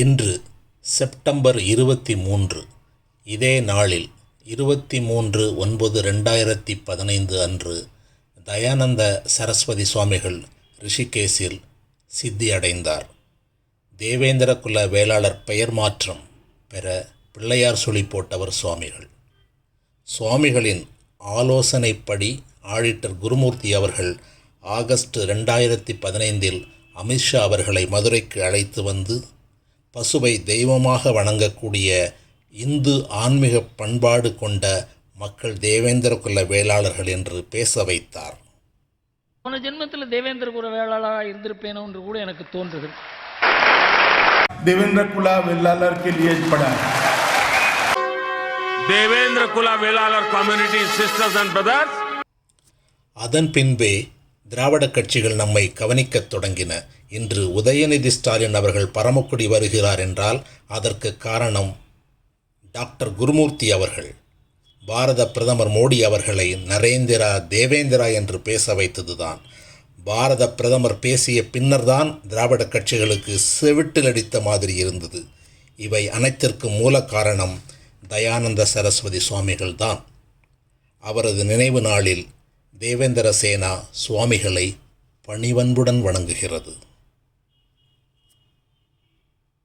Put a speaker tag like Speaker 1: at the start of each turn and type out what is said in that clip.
Speaker 1: இன்று செப்டம்பர் இருபத்தி மூன்று இதே நாளில் இருபத்தி மூன்று ஒன்பது ரெண்டாயிரத்தி பதினைந்து அன்று தயானந்த சரஸ்வதி சுவாமிகள் ரிஷிகேசில் சித்தி அடைந்தார். தேவேந்திர குல வேளாளர் பெயர் மாற்றம் பெற பிள்ளையார் சுழி போட்டவர் சுவாமிகள். சுவாமிகளின் ஆலோசனைப்படி ஆடிட்டர் குருமூர்த்தி அவர்கள் ஆகஸ்ட் ரெண்டாயிரத்தி பதினைந்தில் அமித்ஷா அவர்களை மதுரைக்கு அழைத்து வந்து பசுவை தெய்வமாக வணங்கக்கூடிய இந்து ஆன்மீக பண்பாடு கொண்ட மக்கள் தேவேந்திர குல வேளாளர்கள் என்று பேச வைத்தார்
Speaker 2: போன ஜென்மத்தில் தேவேந்திர குல வேளாளராக இருந்திருப்பேனோ என்று கூட எனக்கு தோன்றுகிறது
Speaker 3: देवेंद्र कुला वेलालर के लिए पढ़ा है
Speaker 4: Devendra Kula Vellalar community sisters and brothers
Speaker 1: அதன் பின்பே திராவிட கட்சிகள் நம்மை கவனிக்கத் தொடங்கின. இன்று உதயநிதி ஸ்டாலின் அவர்கள் பரமக்குடி வருகிறார் என்றால் அதற்கு காரணம் டாக்டர் குருமூர்த்தி அவர்கள். பாரத பிரதமர் மோடி அவர்களை நரேந்திரா தேவேந்திரா என்று பேச வைத்ததுதான். பாரத பிரதமர் பேசிய பின்னர்தான் திராவிட கட்சிகளுக்கு செவிட்டில் அடித்த மாதிரி இருந்தது. இவை அனைத்திற்கும் மூல காரணம் தயானந்த சரஸ்வதி சுவாமிகள்தான். அவரது நினைவு நாளில் தேவேந்திர சேனா சுவாமிகளை பணிவன்புடன் வணங்குகிறது.